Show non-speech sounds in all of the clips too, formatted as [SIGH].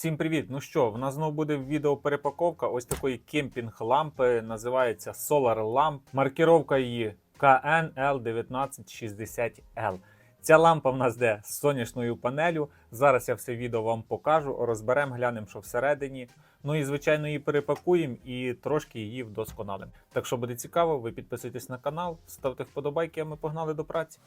Всім привіт! Ну що, в нас знову буде відеоперепаковка ось такої кемпінг-лампи. Називається Solar Lamp. Маркіровка її KNL1960L. Ця лампа в нас де з сонячною панелю. Зараз я все відео вам покажу, розберемо, глянемо, що всередині. Ну і звичайно її перепакуємо і трошки її вдосконалимо. Так що буде цікаво, ви підписуйтесь на канал, ставте вподобайки, а ми погнали до праці.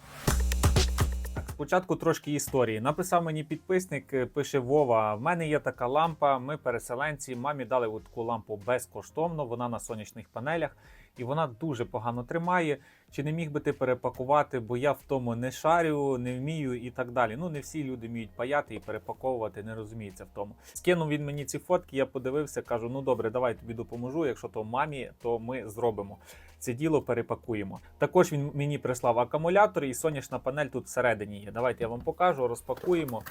Спочатку трошки історії. Написав мені підписник, е, пише Вова: в мене є така лампа. Ми переселенці. Мамі дали таку лампу безкоштовно. Вона на сонячних панелях, і вона дуже погано тримає. Чи не міг би ти перепакувати? Бо я в тому не шарю, не вмію і так далі. Ну не всі люди вміють паяти і перепаковувати, не розуміються в тому. Скинув він мені ці фотки. Я подивився, кажу: ну добре, давай тобі допоможу. Якщо то мамі, то ми зробимо це діло перепакуємо. Також він мені прислав акумулятор і сонячна панель тут всередині є. Давайте я вам покажу, розпакуємо.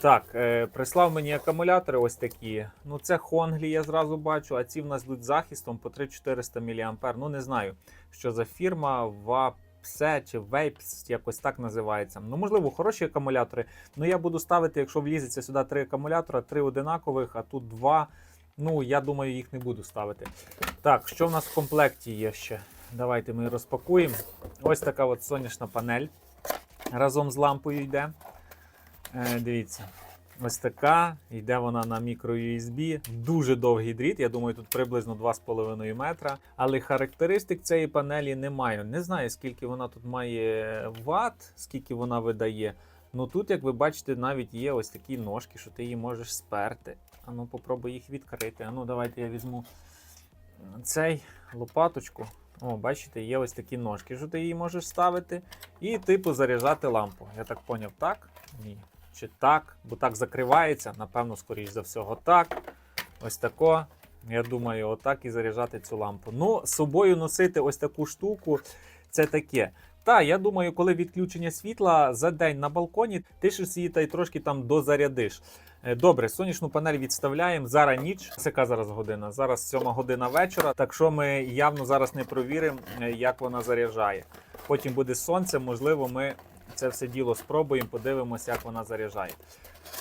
Так, е, прислав мені акумулятори ось такі. Ну, це Хонглі, я зразу бачу, а ці в нас йдуть захистом по 3400 мА. Ну, не знаю, що за фірма, Вапсе чи Vapes, якось так називається. Ну, можливо, хороші акумулятори. Ну, я буду ставити, якщо влізеться сюди три акумулятора, три одинакових, а тут два. Ну, я думаю, їх не буду ставити. Так, що в нас в комплекті є ще? Давайте ми розпакуємо. Ось така от сонячна панель. Разом з лампою йде. Е, дивіться. Ось така. Йде вона на мікро-USB. Дуже довгий дріт. Я думаю, тут приблизно 2,5 метра. Але характеристик цієї панелі немає. Не знаю, скільки вона тут має ватт, скільки вона видає. Ну тут, як ви бачите, навіть є ось такі ножки, що ти її можеш сперти. А ну попробуй їх відкрити. А ну давайте я візьму цей лопаточку. О, бачите, є ось такі ножки, що ти її можеш ставити. І типу заряджати лампу. Я так поняв, так? Ні. Чи так, бо так закривається, напевно, скоріш за всього, так. Ось тако. Я думаю, отак і заряджати цю лампу. Ну, з собою носити ось таку штуку, це таке. Та, я думаю, коли відключення світла за день на балконі, ти щось її та й трошки там дозарядиш. Е, Добре, сонячну панель відставляємо. Зараз ніч. Це яка зараз година? Зараз 7 година вечора. Так що ми явно зараз не провіримо, е, як вона заряджає. Потім буде сонце, можливо, ми це все діло спробуємо, подивимося, як вона заряджає.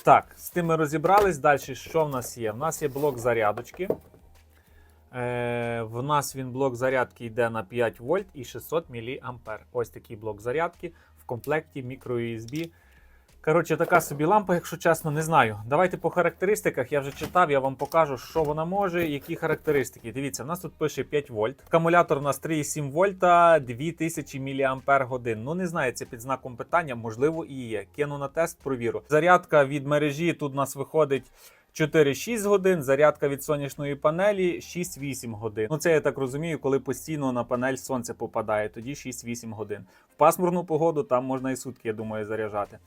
Так, з тим ми розібрались. Далі що в нас є? В нас є блок зарядочки. Е, в нас він блок зарядки йде на 5 вольт і 600 мА. Ось такий блок зарядки в комплекті microUSB. Коротше, така собі лампа, якщо чесно, не знаю. Давайте по характеристиках. Я вже читав, я вам покажу, що вона може, які характеристики. Дивіться, в нас тут пише 5 вольт. Акумулятор у нас 3,7 вольта, 2000 мАч. Ну не знаю, це під знаком питання, можливо, і є. Кину на тест, провіру. Зарядка від мережі тут у нас виходить. 4-6 годин, зарядка від сонячної панелі 6-8 годин. Ну це я так розумію, коли постійно на панель сонце попадає, тоді 6-8 годин. В пасмурну погоду там можна і сутки, я думаю, заряджати.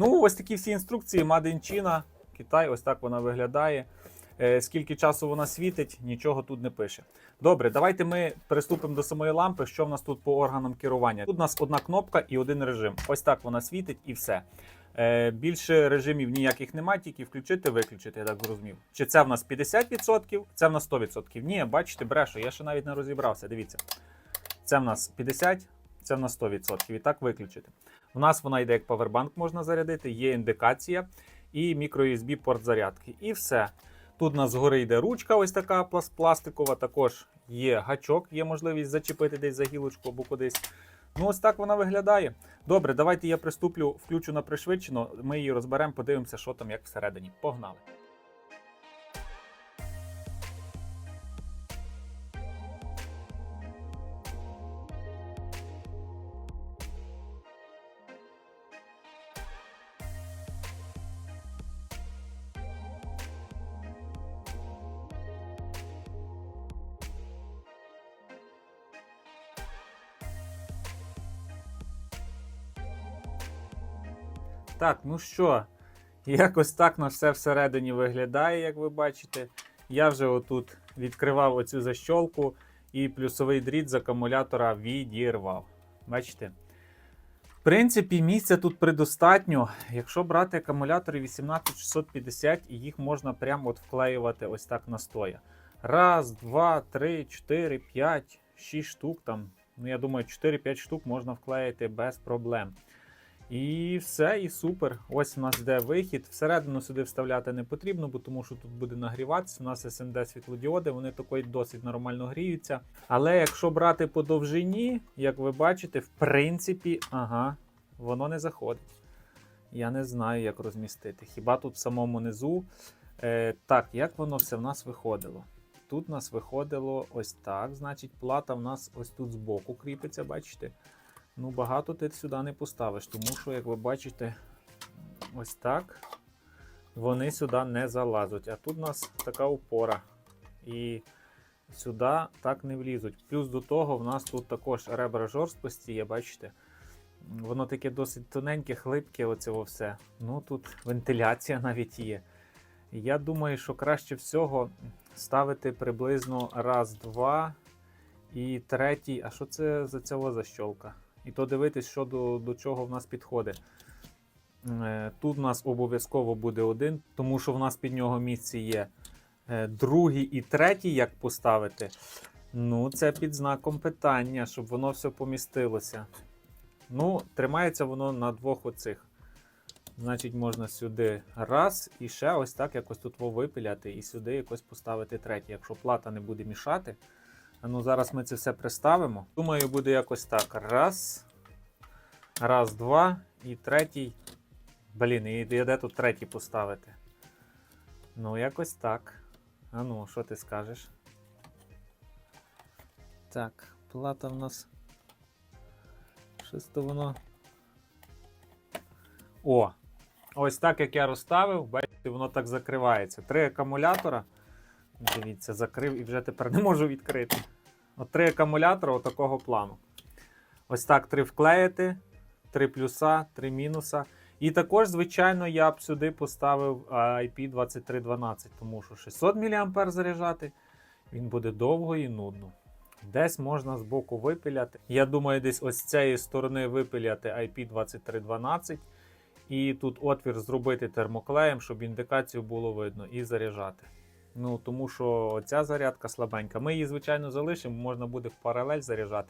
Ну, ось такі всі інструкції. China, Китай, ось так вона виглядає. Е, Скільки часу вона світить, нічого тут не пише. Добре, давайте ми приступимо до самої лампи. Що в нас тут по органам керування? Тут у нас одна кнопка і один режим. Ось так вона світить і все. Е, Більше режимів ніяких немає, тільки включити, виключити, я так зрозумів. Чи це в нас 50%, це в нас 100%. Ні, бачите, брешу, я ще навіть не розібрався. Дивіться. Це в нас 50%, це в нас 100%. І так виключити. У нас вона йде як павербанк, можна зарядити, є індикація і мікро-USB порт зарядки. І все. Тут у нас згори йде ручка, ось така пластикова. Також є гачок, є можливість зачепити десь за гілочку або кудись. Ну, ось так вона виглядає. Добре, давайте я приступлю, включу на пришвидшено. Ми її розберемо, подивимося, що там як всередині. Погнали. Так, ну що, якось так на все всередині виглядає, як ви бачите. Я вже отут відкривав оцю защолку і плюсовий дріт з акумулятора відірвав. Бачите? В принципі, місця тут предостатньо. Якщо брати акумулятори 18650, і їх можна прямо от вклеювати ось так на стоя. Раз, два, три, чотири, п'ять, шість штук там. Ну, я думаю, 4-5 штук можна вклеїти без проблем. І все, і супер. Ось у нас йде вихід. Всередину сюди вставляти не потрібно, бо тому що тут буде нагріватися. У нас СНД світлодіоди, вони такої досить нормально гріються. Але якщо брати по довжині, як ви бачите, в принципі, ага, воно не заходить. Я не знаю, як розмістити. Хіба тут в самому низу. Е, так, як воно все в нас виходило? Тут в нас виходило ось так. Значить, плата в нас ось тут збоку кріпиться, бачите? Ну, багато ти сюди не поставиш, тому що, як ви бачите, ось так вони сюди не залазять. А тут у нас така опора. І сюди так не влізуть. Плюс до того, в нас тут також ребра жорсткості є, бачите? Воно таке досить тоненьке, хлипке, оце все. Ну тут вентиляція [LAUGHS] навіть є. Я думаю, що краще всього ставити приблизно раз, два і третій. А що це за цього защолка? І то дивитись, що до, до чого в нас підходить. Е, Тут у нас обов'язково буде один, тому що в нас під нього місце є е, другий і третій, як поставити. Ну, це під знаком питання, щоб воно все помістилося. Ну, тримається воно на двох оцих. Значить, можна сюди раз і ще ось так якось тут випиляти, і сюди якось поставити третій. Якщо плата не буде мішати. Ну зараз ми це все приставимо. Думаю, буде якось так. Раз. Раз, два. І третій. Блін, і де тут третій поставити? Ну, якось так. А ну, що ти скажеш? Так, плата в нас. Щось то воно. О! Ось так як я розставив, бачите, воно так закривається. Три акумулятора. Дивіться, закрив і вже тепер не можу відкрити. От три акумулятора отакого плану. Ось так три вклеїти, три плюса, три мінуса. І також, звичайно, я б сюди поставив IP2312, тому що 600 мА заряджати він буде довго і нудно. Десь можна збоку випиляти. Я думаю, десь ось з цієї сторони випиляти IP2312. І тут отвір зробити термоклеєм, щоб індикацію було видно, і заряджати. Ну, Тому що ця зарядка слабенька. Ми її, звичайно, залишимо, можна буде в паралель заряджати.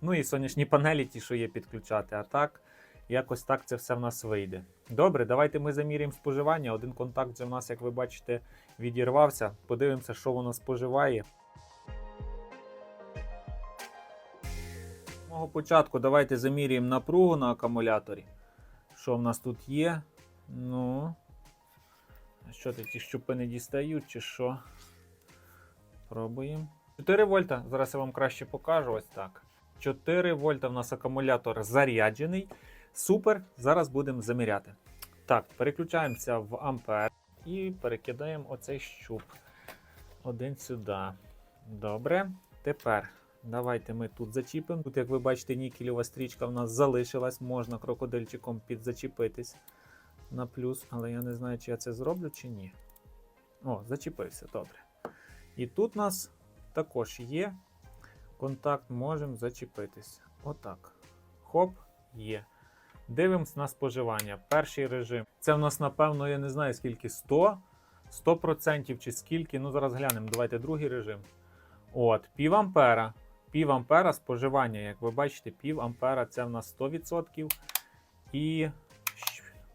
Ну і сонячні панелі, ті, що є, підключати. А так, якось так це все в нас вийде. Добре, давайте ми заміряємо споживання. Один контакт вже в нас, як ви бачите, відірвався. Подивимося, що воно споживає. З мого початку давайте заміряємо напругу на акумуляторі. Що в нас тут є? Ну. Що ти ті щупи не дістають, чи що? Пробуємо. 4 вольта. Зараз я вам краще покажу. Ось так. 4 вольта в нас акумулятор заряджений. Супер. Зараз будемо заміряти. Так, переключаємося в ампер і перекидаємо оцей щуп. Один сюди. Добре. Тепер давайте ми тут зачіпимо. Тут, як ви бачите, нікелєва стрічка в нас залишилась. Можна крокодильчиком підзачепитись на плюс, але я не знаю, чи я це зроблю, чи ні. О, зачепився, добре. І тут у нас також є контакт, можемо зачепитись. Отак. Хоп, є. Дивимось на споживання. Перший режим. Це в нас, напевно, я не знаю скільки 100, 100% чи скільки. Ну, зараз глянемо. Давайте другий режим. От, пів ампера. Пів ампера споживання, як ви бачите, пів ампера це в нас 100%. І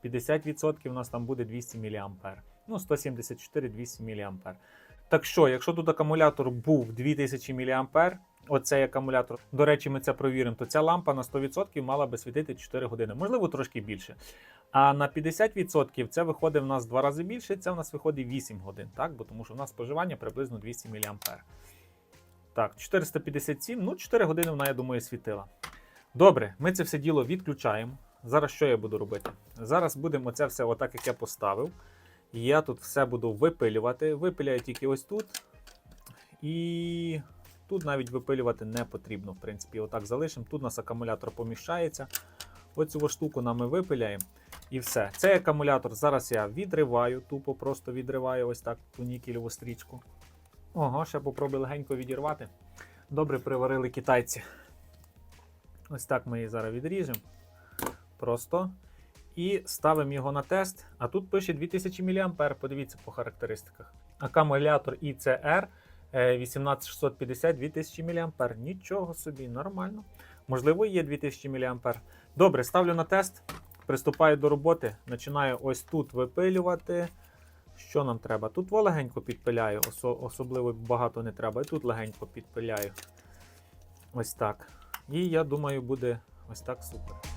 50% у нас там буде 200 мА. Ну, 174-200 мА. Так що, якщо тут акумулятор був 2000 мА, оцей акумулятор, до речі, ми це провіримо, то ця лампа на 100% мала би світити 4 години, можливо, трошки більше. А на 50% це виходить в нас в два рази більше, це в нас виходить 8 годин, так? Бо тому що в нас споживання приблизно 200 мА. Так, 457, ну 4 години вона, я думаю, світила. Добре, ми це все діло відключаємо. Зараз що я буду робити? Зараз будемо це все, отак як я поставив. Я тут все буду випилювати. Випиляю тільки ось тут. І тут навіть випилювати не потрібно. В принципі, отак залишимо. Тут у нас акумулятор поміщається. Оцю штуку нам ми випиляємо. І все. Цей акумулятор зараз я відриваю, тупо просто відриваю ось так ту нікелеву стрічку. Ого, ще попробую легенько відірвати. Добре приварили китайці. Ось так ми її зараз відріжемо. Просто. І ставимо його на тест. А тут пише 2000 мА. Подивіться по характеристиках. Акумулятор ICR 18650 2000 мА. Нічого собі, нормально. Можливо, є 2000 мА. Добре, ставлю на тест. Приступаю до роботи, починаю ось тут випилювати. Що нам треба? Тут легенько підпиляю, осо- особливо багато не треба. І тут легенько підпиляю. Ось так. І я думаю, буде ось так супер.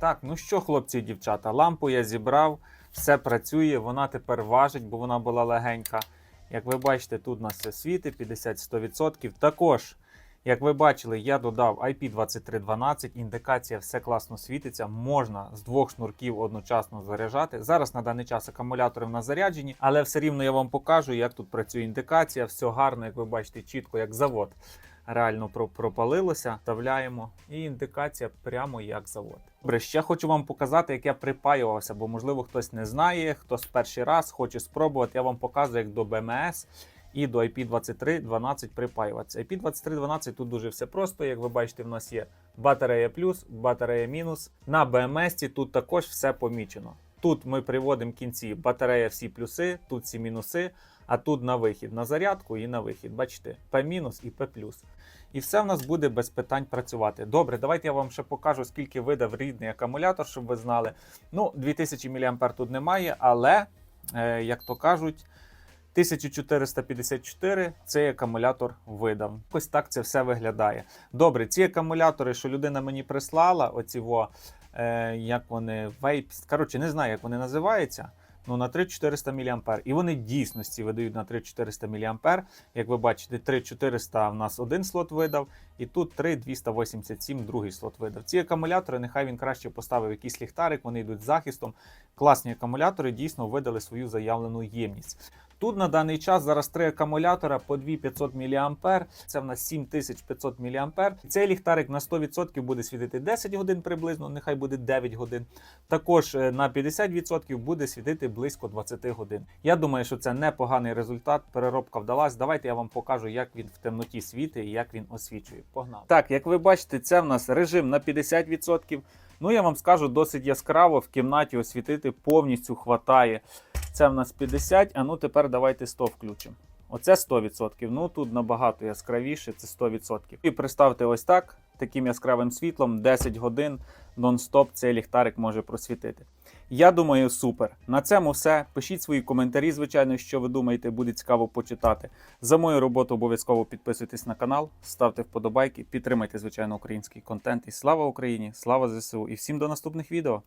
Так, ну що, хлопці і дівчата, лампу я зібрав, все працює, вона тепер важить, бо вона була легенька. Як ви бачите, тут у нас все світить 50-100%. Також, як ви бачили, я додав IP2312, індикація все класно світиться. Можна з двох шнурків одночасно заряджати. Зараз на даний час акумулятори в нас заряджені, але все рівно я вам покажу, як тут працює індикація. Все гарно, як ви бачите, чітко, як завод. Реально пропалилося, вставляємо, і індикація прямо як завод. Добре, ще хочу вам показати, як я припаювався, бо можливо хтось не знає, хтось перший раз хоче спробувати. Я вам показую, як до BMS і до IP2312 припаюватися. IP2312 тут дуже все просто. Як ви бачите, в нас є батарея плюс, батарея мінус. На BMS тут також все помічено. Тут ми приводимо кінці батарея всі плюси, тут всі мінуси, а тут на вихід, на зарядку і на вихід. Бачите, P і P. І все в нас буде без питань працювати. Добре, давайте я вам ще покажу, скільки видав рідний акумулятор, щоб ви знали. Ну, 2000 мА тут немає, але, е, як то кажуть, 1454 цей акумулятор видав. Ось так це все виглядає. Добре, ці акумулятори, що людина мені прислала, оці во, е, як вони, вейп, коротше, не знаю, як вони називаються. Ну, на 3400 мА. І вони дійсності видають на 3400 мА. Як ви бачите, 3400 в нас один слот видав, і тут 3287 другий слот видав. Ці акумулятори, нехай він краще поставив якийсь ліхтарик, вони йдуть з захистом. Класні акумулятори дійсно видали свою заявлену ємність. Тут на даний час зараз три акумулятора по 2500 мА. Це в нас 7500 мА. Цей ліхтарик на 100% буде світити 10 годин приблизно, нехай буде 9 годин. Також е, на 50% буде світити близько 20 годин. Я думаю, що це непоганий результат. Переробка вдалась. Давайте я вам покажу, як він в темноті світить і як він освічує. Погнали. Так, як ви бачите, це в нас режим на 50%. Ну, я вам скажу, досить яскраво в кімнаті освітити повністю хватає. Це в нас 50, а ну тепер давайте 100 включимо. Оце 100%. Ну тут набагато яскравіше, це 100%. І представте ось так, таким яскравим світлом, 10 годин нон-стоп цей ліхтарик може просвітити. Я думаю, супер. На цьому все. Пишіть свої коментарі, звичайно, що ви думаєте, буде цікаво почитати. За мою роботу обов'язково підписуйтесь на канал, ставте вподобайки, підтримайте, звичайно, український контент. І слава Україні! Слава ЗСУ! І всім до наступних відео!